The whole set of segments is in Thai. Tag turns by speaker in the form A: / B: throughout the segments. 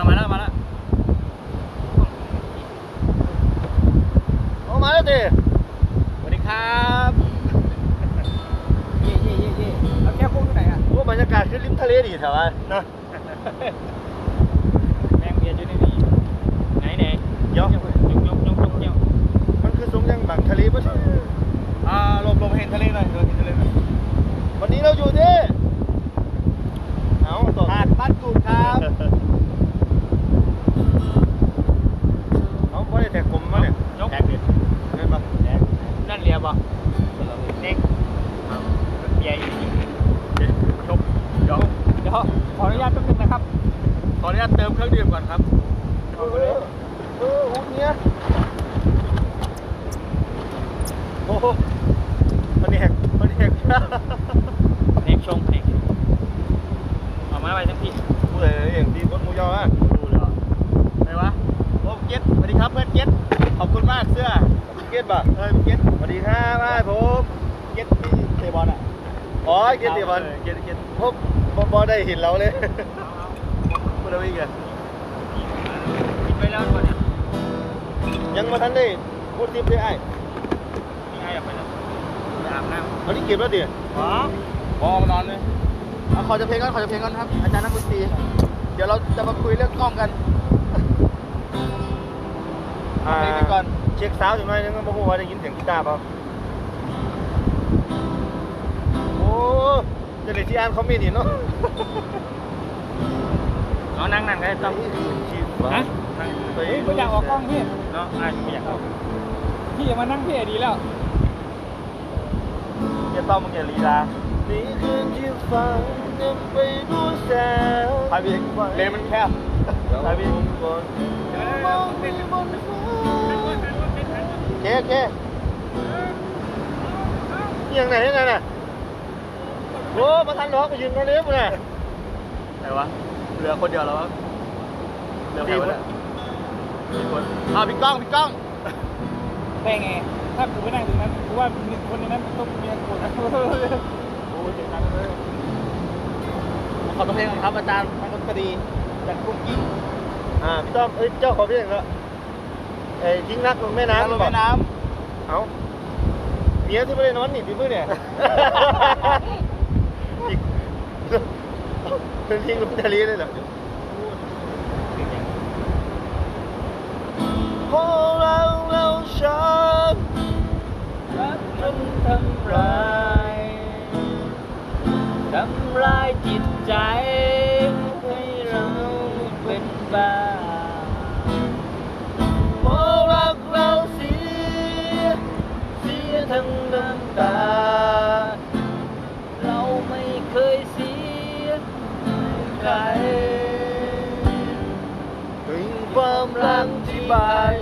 A: มามาแล้วมาแล้ว
B: โอ้มาแล้วดิ
A: สวัสดีครับ
C: เย่เย่เย่เย่แล้วแก้วพุ่งที่ไหนอะ
B: โอ้บรรยากาศคือริมทะเลดีแถวนั้นนะ
A: แมงเบียร์อยู่ในนี้ไหนไหน
B: เดี๋ยวย
A: กยกยกยกยกยก
B: มันคือสมยังบังทะเลปะ
A: อ่าลมลมเห็นทะเลหน่อยเห็นทะเลหน่อย
B: วันนี้เราอยู่ที่เอาต่อ
A: หาดบ้านกูดครับ
B: เอาไม่ได้แท็กผมมาเนี่ย
A: ยกแตกดิ
B: เห็นปะ
A: แตก นั่นเรียบป่ะเน็กเบียร์อีกยกยก
C: เดี๋ยวขออนุญาตแป๊บนึงนะครับ
A: ขออนุญาตเติมเครื่องดื่มก่อนครับ
B: เออเอออุ้ยเนี่ยโอ้โหมันแหกมันแหก
A: เน็กชงเน็กเอามาไปทั้งพี่
B: พูดอะไรเองดีคนหมูยออะ
A: ดูเลยไหนวะโอ้ เก็ตสวัสดีครับเพื่อนเก็ตขอบคุณมากเสื้อ
B: เก็ตป่ะ
A: เออเก็ต
B: สวัสดีครับบ้านผม
A: เก็ตที่เตะบอลอะ
B: อ๋อเก็ตเดียวมัน
A: เก็ตเก็ต
B: พบบ่ได้เห็นเราเลยพูดอะไรอีกอะ
A: กินไปแล้วเนี่ย
B: ยังมาทันได้พูดทิปได้ไอ้
A: นี่ไงอยากไปแล้วไปอาบน้ำ
B: เอานี่เก็บแล้วดิ
A: อ๋อพอนอนเลยเอาขอจะเพลงก่อนขอจะเพลงก่อนครับอาจารย์นักดนตรีเดี๋ยวเราจะมาคุยเรื่องกล้องกัน
B: อ่า
A: เพลงไปก่อน
B: เช็คซาวด์จังหน่อยนึงก็บอกว่าได้ยินเสียงกีตาร์เปล่าโอ้จะได้ที่อ่านคอมเมนต์อีกเนาะ
A: เอานั่งนั่งได้ต้อง
C: ฮะ
A: นั่ง
C: เฮ้ยไม่อยากออกกล้องพี่
A: เนาะอะไม่อยากเอา
C: พี่อย่ามานั่งพี่ดีแล้ว
A: อย่าต้องมึงอย่าลีลา
B: นี่คืนที่ฟังเต็มไปด้วยแสง
A: พายบีเลนมันแคบ พายบี
B: มองไปบนฟ้าโอเคโอเคนี่ยังไงยังไงน่ะโอ้มาทันหรอกไปยืนตรงนี้ปุ่นน่ะ
A: ไหนวะเหลือคนเดียวแล้ววะเหลือใครวะเนี่ยสี่คนอ้าวพี่ก้องพี่ก้อง
C: ได้ไงถ้ากูไม่นั่งตรงนั้นกูว่าหนึ่งคนในนั้นต้องมีคนนะ
A: โอ้ยเจ็บหนักเลยขอตัวเพลงก่อนครับอาจารย์นักดนตรีจากกุ๊กกิ๊ก
B: อ่าพี่ต้อมเอ้ยเจ้าขอเพียงแล้วไอ้ทิ้งนักลงแม่น้ำ
A: ลงแม่น้
B: เอาเมียที่ไม่ได้นอนนี่พี่มือเนี่ยอีกเป็นทิ้งลงทะเลเลยเหรอพอเราเราฉัน
C: รักมันทำร้ายทำร้ายจิตใจให้เราเป็นบ้าำ
B: ตา
C: เราไม่เคยเสียใคร
B: ถึงความรักที่บาย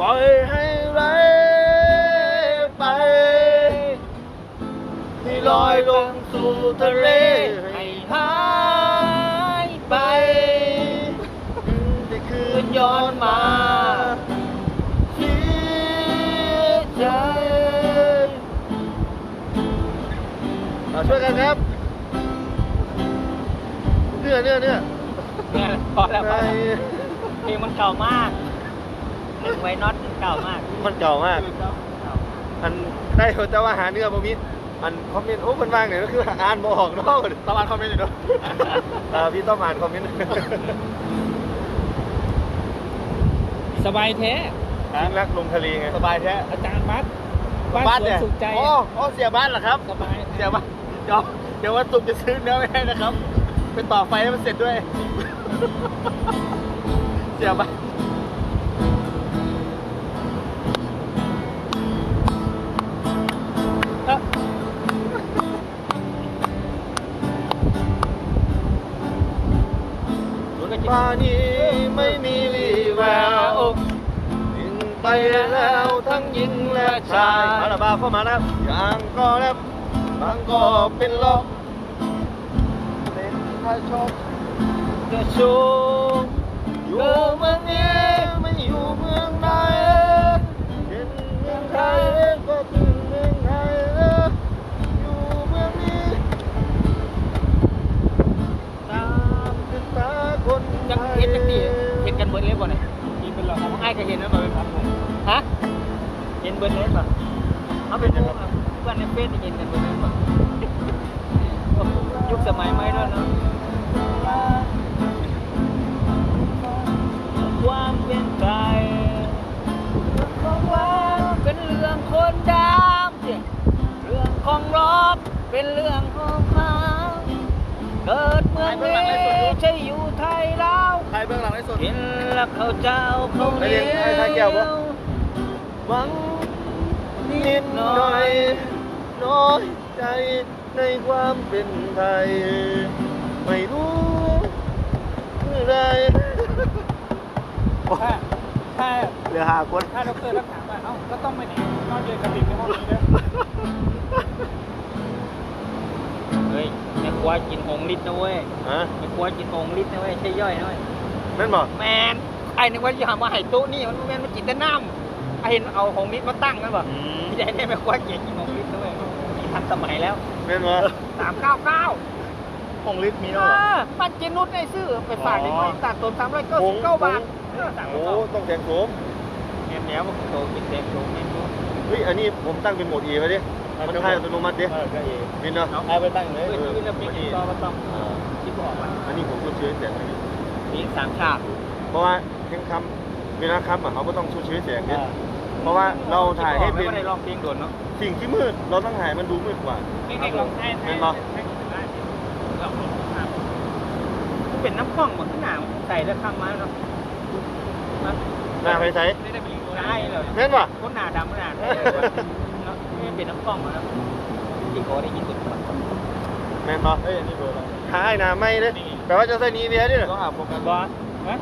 B: ปล่อยให้ไหลไปให้ลอยลงสู่ทะเล
C: ให้หายไป
B: ที่คื
C: คื
B: น
C: น
B: ย้
C: ย้
B: อ
C: อนน
B: มา
C: มา
B: เสียใจเอาช่วยกันครับเนี่ยเนี่ยเนี่ย
C: เนี่ยพอแล้วพอ
B: ใน
C: แล้วเพลงมันเก่ามากหนึ่ง ไวน็อตมันเก่ามาก
B: มันเก่ามาก อันได้เขาจะว่าหาเนื้อบ่มิอันคอมเมนต์โอ้คนว่างเนี่ยก็คืออ่านบ่ออกเนาะ
A: ตะวันคอมเมนต์อยู่ด้วย
B: เออพี่ต้องอ่านคอมเมนต์
C: สบายแท้
B: ทิ้งรักลงทะเลไง
A: สบายแท้
C: อาจารย์บัสบ้านสวน
A: เนี่ย
C: สุขใจ
A: โอ้โอ้เสียบ้านเหรอครับ
C: สบาย
A: เสียบ้านเดี๋ยวเดี๋ยววันศุกร์จะซื้อเนื้อไว้ให้นะครับ ไปต่อไฟให้มันเสร็จด้วย เสียบ้าน
B: ป่านี้ไม่มีวี่แววไปแล้วทั้งหญิงและชายมาละบ่าวเข้ามาแล้วอย่างก็แล้วบางก็เป็นลมเป็นถ้าชอบ
C: จะชูง
B: อยู่เมืองนี้ไม่อยู่เมืองไหนเป็นเมืองไทยก็คือ คน
C: จังเห็นจังดีเห็นกันเบิดเลยบ่เนี่ยมีเป็นหรอของไอ้ก็เห็นนะบ่เป็นครับผมฮะเห็นเบิดเลยป่เอาเป็นพวกเพื่อนในเฟซนี่เห็นกันเบิดเลยป่ยุคสมัยใหม่ด้วยเนาะความเป็นไทยของหวานเป็นเรื่องคนดำเสียเรื่องของรอกเป็นเรื่องของ เขาเกิดเมืองนี้ใช่อยู่ไทยแล้ว
B: ใครเบื้องหลังในสุด
C: เห็นแล้วเขาเจ้าเขา
B: ไปเรียนไอ้ไทยแก้วปะหวังนิดหน่อยน้อยใจในความเป็นไทย ไม่รู้เมื่อไร
C: ถ้าถ้า
B: เหลือหาคน
C: ถ้าดรรักถามว่าเอ้าก็ต้องไปไหนนอนเรียนกับเด็กในห้องนี้ด้วยเฮ้ยแม่ครัวกินหงลิตรนะเว้ย
B: ฮะ
C: แม่ครัวกินหงลิตรนะเว้ยใช่ย่อยนะเว้ย
B: แม่นบอก
C: แมนไอ้นึกว่าจะหามาไห่โต๊ะนี่มันแมนมันกินแต่น้ำไอ้เห็นเอาหงลิตรมาตั้งกันบ่ที่ไหนได้แม่ครัวเกียกินหงลิตรนะเว้ยมีทันสมัยแล้ว
B: แม่นบอก
C: สามเก้าเก้า
B: ของลิตรมี
C: เอ
B: เนาะ
C: อมันเจนุสได้ซื้อไปฝากเด็กน้อยตัดต้นสามร้อยเก้าสิบเก้าบาทเออสั่ง
B: โอ้
C: มา
B: ต้องแดงโสม
C: แหนมแหนมโตกินเต็มโตไม่รู้
B: เฮ้ยอันนี้ผมตั้งเป็นโหมด E ไว้ดิ มันให้อัตโนมัติดิบินเนาะ
C: เอาไปตั้งเลยเออที่เราไม่กินก็ต้อง
B: อ่า
C: คิดออกมา
B: อันนี้ผมชดเชยแสงอันนี้
C: มีสามชาติ
B: เพราะว่าเพลงคำเวลาคำอะเขาก็ต้องชดเชยแสงเนี่ยเพราะว่าเราถ่ายให้เป็น
C: ไม่ได้ลองเพลงโดนเนาะ
B: สิ่งที่มืด เราต้องถ่ายมันดูมืดกว่า
C: ไม่ไงลองให้
B: เป็นบ่
C: เป็นน้ำข้องเหมือนหนามใส่แล้วข้างมาเนาะ
B: หน้าไปใส่
C: ไม่ได้เป็นใช่เลย
B: แม่นป่ะ
C: คนหนาดำขนาดนี้เนาะ ไม่เป็นน้ำข้องมาแล้วที่เขาได้ยินสุด
B: แม่นป่ะเอ้ยอันนี้เบอร์อะไรหาไอ้หน้าไม่เด้แปลว่าจะใส่นี้เบียร์ดิเหรอต้องหาโปรแกรม
C: บอสฮะ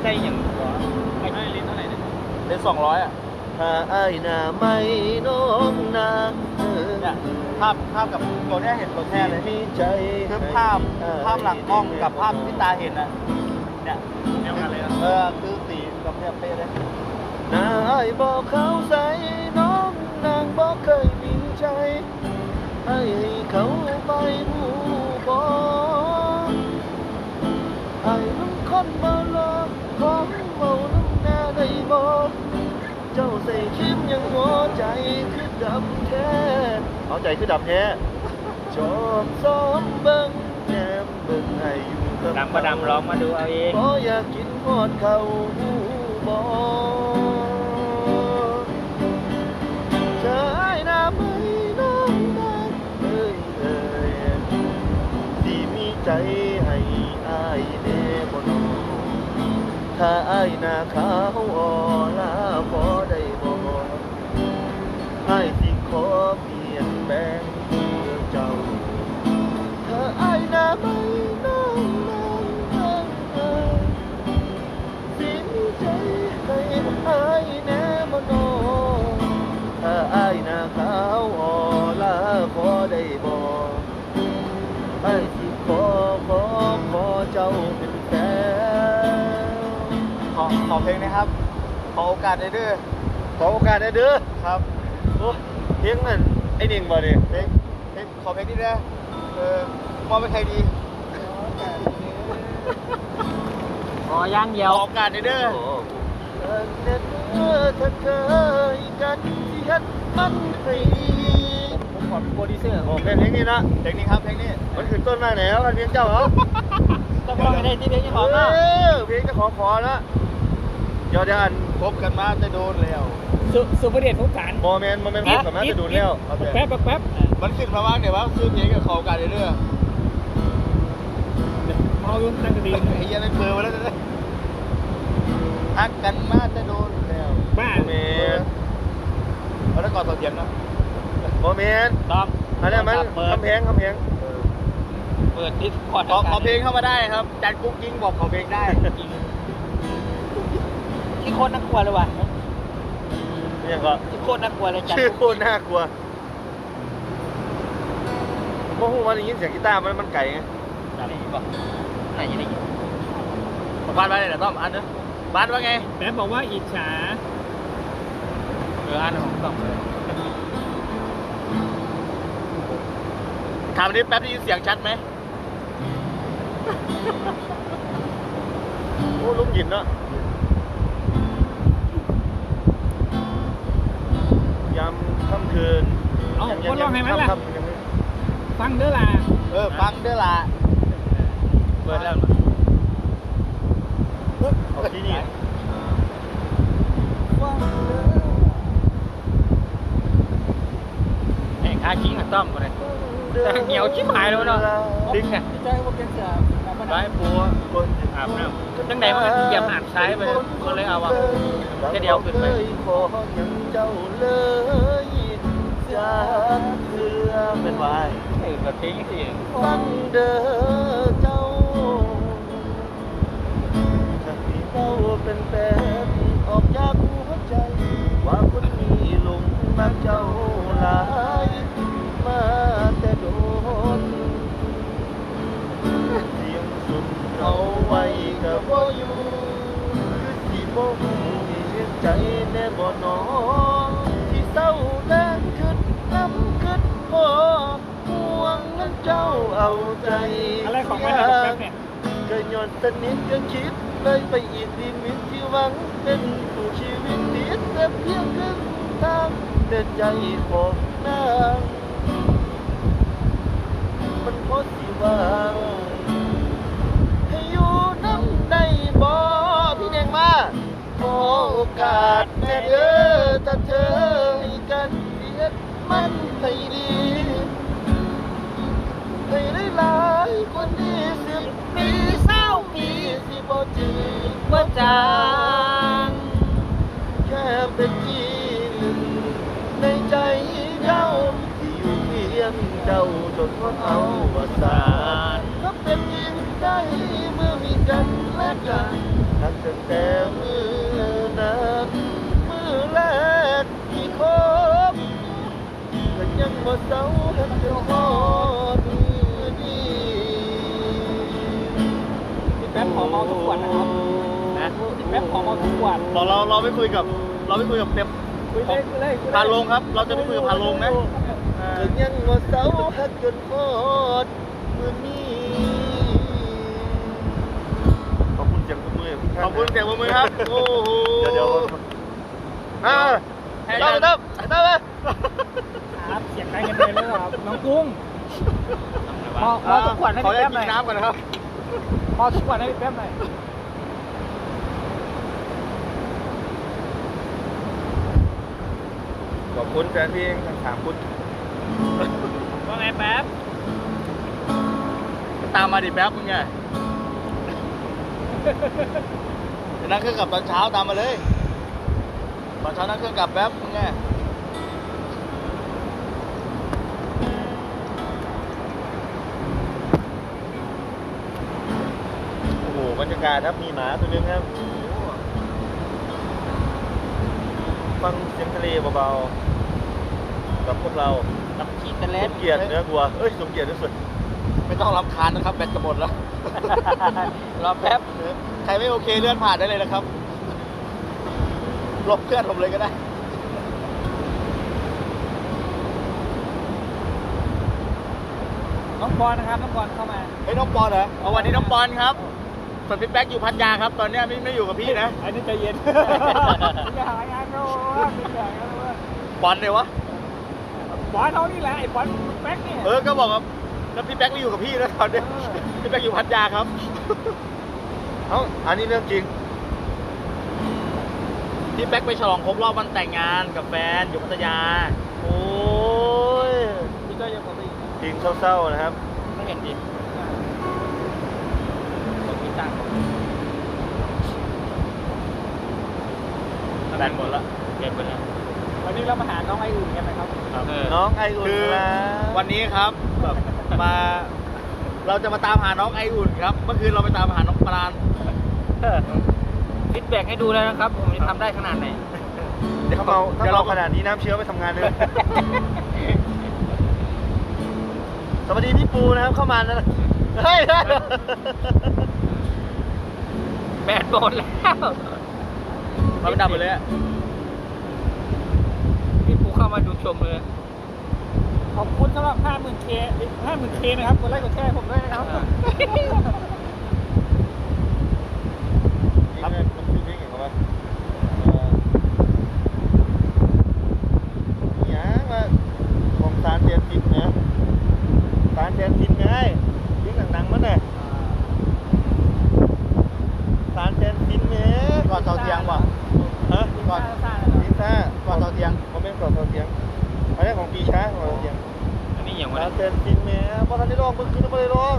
C: ใช่อย่างบอสไอ้น้อยลิ้นเท่าไหร่เนี่ย
A: เป็นสองร้อยอะ
B: หาไอ้หน้าไม่น้องนาเออ
A: เนี่ยภาพภาพกับตัวเนี้ยเห็นตัวแท้เลย
B: มีใจ
A: คือภาพภาพหลังกล้องกับภาพที่ตาเห็นอะเนี่ย
C: แนวกันเลยนะ
A: เออคือสีกับเนี่ยเป๊ะเลย
B: หน้าไอ้บอกเขาใส่น้องนาง บอกเคยมีใจ ให้เขาไปผู้บอกไอ้น้องคนบ่ลอกของเมาน้ำหน้าได้บอกเจ้าใส่ชิมยังหัวใจคือดำแท้เอาใจคือดำแท้ชอบซ้อมเบิ่งแนมเบิ่งให้อยู่กับ
C: ดำประดำลองมาดูเอาเอง
B: บ่อยากกินหอดเขาบ่ ถ้าอายนาขาวอ่อลา ลงนะ
A: ครับ ขอโอกาสได้ด้วย
B: ขอโอกาสได้เด้อ
A: ครับ
B: โอ้เพียงนั่นไอ้หนึ่งบ่ดิ
A: เพลงเพลงขอเพลงนี้ด้วยเออมองเป็นใครดี
C: ขอย่างเดี
A: ข
C: ย
A: อ
C: ว
A: โอกาสได้ด้วย
B: โอ้เธอเด็ดเมื่อเธอเคยกันที่เฮ็ดมันให้ดี
C: ผมขอเป็นโปรดิวเซอร์
B: โอ้เพลงนี้นะ
A: เพลงนี้ครับเพลงนี้
B: มันขึ้นต้นมาแล้วกันเพียงเจ้าเหรอ
C: ต้องร้องให้ได้ที่เพลงที่ของ
B: เอ
C: เนาะ
B: อเพลงเจะของขอละเดี๋ ยวเดี๋ยวอัน
A: คบกันมาจะโดนแล้ว
C: สุสุภเดชทุกฐาน
B: โมเมนต์โมเมนต์ผมสามารถจะดูแล้ว
C: แป๊บแป๊บแป๊บ
A: มันขึ้นมาบ้างเดี๋ยวว่าซื้อเพลงกับขอโอกาสได้ด้วย
C: เมายุ่งตั้งดี
A: ไอ้เหี้ยังไม่เบอร์มาแล้วนะฮักกันมาจะโดนแล้ว
C: บ้า
B: โมเมนต์
A: เอาแล้วก่อนต่อเทียนนะ
B: โมเมนต์
C: ต้อง
B: อันนี้มัน
C: เปิด
B: คำแพงคำแพง
C: เปิดดิสคอร์ด
A: ขอขอเพลงเข้ามาได้ครับจัดกุ๊กกิ้งบอกขอเพลงได้
C: ที่โคนน่ากลัวเลยว่ะ
B: ยังก็
C: โคตรน่ากลัวเลยจัน
B: ชื่อโคตรน่ากลัวโมโหมันได้ยินเสียงกีตาร์มันมันไก่ไง
C: จันได้ยินป่ะไหนยังได้ยิน
A: บ้านไว้เลยนะต้อมอันเนอะบ้านว่าไง
D: แป๊บบอกว่าอิจฉา
C: เอออันของต้องเลย
A: ถามนี้แป๊บได้ยินเสียงชัดไหม
B: โอ้ลุงหยินเนาะ ค่ำคืน
D: เอา
B: ยาม
D: คนร้องให้ไหมล่ะ
B: ค่ำๆยังไม่
D: ฟังเด้อล่ะ
C: เออฟังเด้อล่ะเปิดแล้ว
B: เอาที่นี่
C: ไอ้ขาคิงกับต้อมกันเลยแต่เหนียวชิบหายแล้วเนาะ
B: ดิ้งไง
C: ใจว่าเป็นเสือไว้ปู
B: คน
C: อาบน้ำจังไหนมันก็เหยียบหาดซ้ายไปเลยก็เลยเอาอะแค่เดียวขึ้นไป
B: ขอยังเจ้าเลย จากเรือเป็นวา
C: ยถือแบบทิ้งสิ
B: ฟังเด้อเจ้าจากที่เจ้าเป็นแฟนออกจาก อนสนิทก็คิดเลยไปอีกดีมิตที่หวัง เป็นผู้ชีวิตนิดแต่เพียงครึ่งทางแต่ใจของนางมันพอสิว่างให้อยู่น้ำได้บ่พี่แดงมาขอโอกาสแม่เด้อถ้าเธอให้กันเดียดมันให้ดีให้ได้ลา จา
C: ง
B: แค่เป็นจีหนึ่งในใจเจ้าที่อยู่เพียงเจ้าจนทนเอาว่าสารก็เป็นจริงได้เมื่อมีกันและกันตั้งแต่มือนั้นมือแรกที่คบก็ยังบ่เศร้าหักจนพอมือนี้
D: พี่แป๊บขอเมาทุกขวดนะครับ
A: นะ
D: พี่ แป๊บขอเมาทุกขวด
A: เราเราเราไม่คุยกับ เราไม่คุยกับเต็ม
D: คุยเลยคุยเลยคุยเลย
A: พาลงครับ เราจะไม่คุยกับพาลงนะ
B: ก็ยังบ่เศร้าหักจนพอดมือนี้ขอบคุณเสียงปรบมือทุกท่าน
A: ขอบคุณเสียงปรบมือครับโอ้โห
B: เดี๋ยวเดี๋ยวอ่า
A: ให้
B: ต้อม
A: ได้
B: ต้อมต้อม
D: ครับเสียงดังกันเลยแล้วครับน้องกุ้งเมาเมาทุกขวดให้
A: ขอ
D: พี่
A: อนุ
D: แป๊
A: ญา
D: บหน่อย
A: ตกินน้ำก่อนนะครับ
D: เมาทุกขวดให้พี่แป๊บหน่อย
B: ขอบคุณแฟนเพลงทั้งสามคุณ
D: ว่าไงแป๊บ
A: ตามมาดิแป๊บมึงไงเดี๋ยวนั่งเครื่องกลับตอนเช้าตามมาเลยตอนเช้านั่งเครื่องกลับแป๊บมึงไง
B: โอ้โหบรรยากาศครับมีหมาตัวหนึงครับ ฟังเสียงทะเลเบาๆกับพวกเรา
C: กับขีดกัน
B: ส
C: เล่น
B: มเกียรติเนื้อวัวเอ้ยสมเกียรติที่สุด
A: ไม่ต้องรับคานนะครับแบตจะหมดแล้ว
C: รอแป๊บ
A: ใครไม่โอเคเลื่อนผ่านได้เลยนะครับลบเพื่อนผมเลยก็ได้
D: น้องบอลนะครับน้องบอลเข้ามา
A: เฮ้ยน้องปอนเหรอเอาวันนี้น้องปอนครับ ส่วนพี่แป๊กอยู่พัทยาครับ ตอนเนี้ยไม่ไม่อยู่กับพี่นะ
D: อันนี้ใจเย็น อย่าหางานโน้ตอย่าหางานโน้ต
A: ปอนเลยวะ
D: บอลเขานี่แหละไอ้บอลแป๊กเนี่ย
A: เออ ก็บอกว่าแล้วพี่แป๊กไม่อยู่กับพี่นะตอนเนี้ย
D: เออ
A: พี่แป๊กอยู่พัทยาครับ
B: เอ้า อันนี้เรื่องจริง
A: พี่แป๊กไปฉลองครบรอบวันแต่งงานกับแฟนอยู่พัทยา
B: โอ้ย
D: พี่จ้อยยังบอกไปอีก
B: จริงเศร้าๆนะครับ
C: ไม่เห็นดิผมมีตังค์
A: แบนหมดละ
C: เก็บไปแล้ว
D: วันนี้เรามาหาน้องไออุ่นกันนะครับ
C: เออ
B: น้องไออุ่น
A: คือ
B: ครับ
A: วันนี้ครับแบบมาเราจะมาตามหาน้องไออุ่นครับ เมื่อคืนเราไปตามหาน้องปราน
C: ฟีดแบ็กให้ดูแล้วนะครับ ผมจะทำได้ขนาดไหน
A: เดี๋ยว
B: ถ้าเมาถ้า
A: เดี๋ยว
B: เมา
A: เรา
B: ขนาดนี้น้ำเชื้อไปทำงานเลย สวัสดีพี่ปูนะครับเข้ามานะเฮ้ย
C: แบตหมดแล้ว
A: มันดับหมดเลยอะ
C: พี่ปูเข้ามาดูชมเลย
D: ขอบคุณสำหรับ 50,000 k 50,000 k นะครับกดไลค์กดแชร์ให้ผมด้วยนะครับ
B: ครับมันคือเพลงอย่างไรวะอย่างว่าของสารเจนทินนะสารเจนทินไงเพลงหนังๆมันน่ะสารเจนทินเนี่ยก่อนเสาเทียงป่ะฮะก่อนลิซ่าก่อนเสาเทียงเขาไม่ก่อนเสาเทียงอันนี้ของปีช้าก่อนเสาเทียง
C: อันนี้อย่างวะ
B: สารเจนทินเนี่ยพอทันได้ลองเมื่อคืนไม่ได้ลอง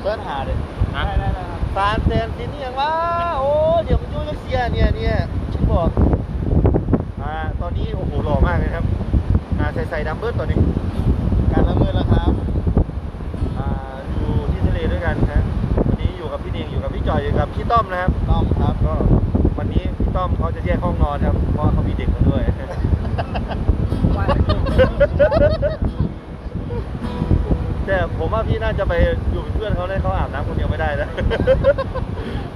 B: เสิร์ชหาเลย
C: นะ
D: ได้ได้ได้ครับ
B: สารเซนซินนี่ยังว่าโอ้เดี๋ยวมันยุ่งยักเสียเนี่ยเนี่ยฉันบอกอ่าตอนนี้โอ้โหหล่อมากเลยครับอ่าใส่ใส่ดัมเบิลตอนนี้ การละเมิดแล้วครับอ่าอยู่ที่ทะเลด้วยกันครับวันนี้อยู่กับพี่เนียงอยู่กับพี่จอยอยู่กับพี่ต้อมนะครับต้อมครับก็วันนี้พี่ต้อมเขาจะแยกห้องนอนค รับเพราะว่าเขามีเด็กมาด้วย แต่ผมว่าพี่น่าจะไปอยู่เป็นเพื่อนเขาได้เขาอาบน้ำคนเดียวไม่ได้นะ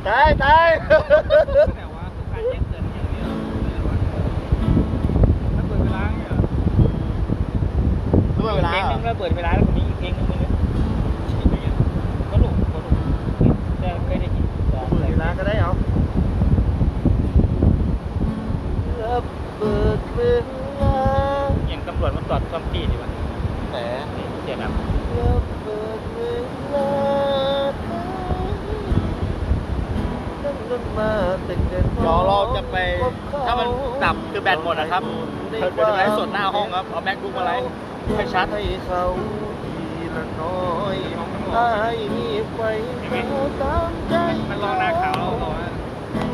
B: ตายตาย
C: แต่ว่าการแยกเกินอย่างเดียว
D: ถ้าเปิดเวลาเนี่ย
B: ด้วยเวลา
C: เพลงนึงแล้วเปิดเวลาแล้วคนนี้อีกเพลงนึงไม่รู้ก็หลุกก็หลุกแต่เคยได้ยิน
B: เปิดเวลาก็ได้เอาเปิดเวลา
C: อย่างตำรวจมันตรวจซ่อมที่ดีวะ
B: แต่
C: นี่เสียดาย
B: เปิดเวลาตั้งแต่มาเป็นเด็ก
A: เดี๋ยวเราจะไปถ้ามันดับคือแบตหมดนะครับเดี๋ยวจะไลฟ์สดหน้าห้องครับเอาแม็กบุ๊กมาไลฟ์ให้ชัด
B: ให้เขาทีละน้อยให้มีไฟเขาตามใจ
C: มันรอหน้าขาวแล้วบอกว่า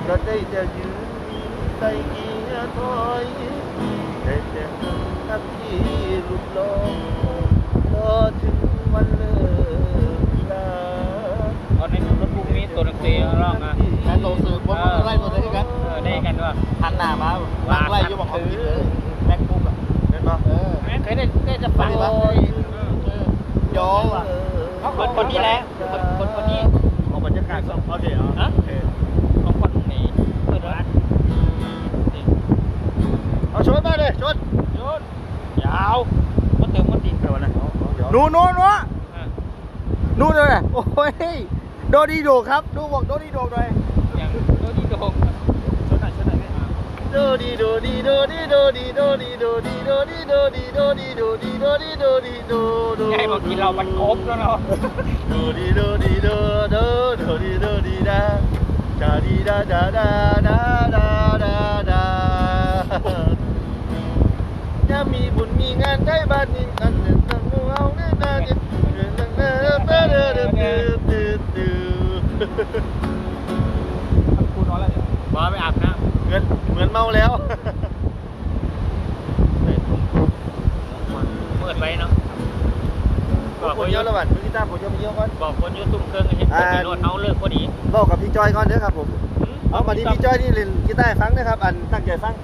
B: ก็ได้จะยืนใส่เกียร์ถอย ได้แต่ทักที่ลุกลงรอถึงวันเลิกลา
C: เอาในรถพรุ่งนี้ตัวหนังสือร้องอะ
B: การโตสื่อผมก็ไล่ตัวได้กัน
C: เออได้กันด้วย
A: หันหน้ามา
B: ล้างไล่อยู่บอกเขาผิดเลย
A: แม็กบุ๊กอะ
B: เห็นปะเออ
C: เคยได้ได้จะฟัง
B: โอ้ย
A: ยอมอะ
C: คนคนนี้แหละคนคนคน นู่นนู่นนู่
B: น
C: อะ
B: นู่นเลยโอ้ยโดดีโดครับดูบอกโดดีโดหน่อย
C: อย่างโดนที่โดง
A: ชนหน่อยชนหน่อย
B: โดดีโดดีโดดีโดดีโดดีโดดีโดดีโดดีโดดีโดดีโดดีโดดีโดโด
C: ใหญ่บางทีเรามันครบแล้วเนาะ
B: โดดีโดดีโดโดโดดีโดดีดาจาดีดาดาดาดาดาดาดาถ้ามีบุญมีงานได้บ้านนี้กัน
D: กูนอนแล้วเดี๋ยว
C: ว่าไปอาบน้
B: เหมือนเหมือนเมาแล้วำ
C: มืดไว้เนาะ
B: บอกคนเยอะแล้วบัดพี่กีตาร์ผมเยอะไปเยอะก่อน
C: บอกคนยูทูบเครื่องเห็นคนมีรถเอาเลิกพอดี
B: บอกกับพี่จอยก่อนเด้อครับผมเอามาดีพี่จ้อยนี่เล่นกีตาร์ให้ฟังนะครับ อันตั้งใจฟัง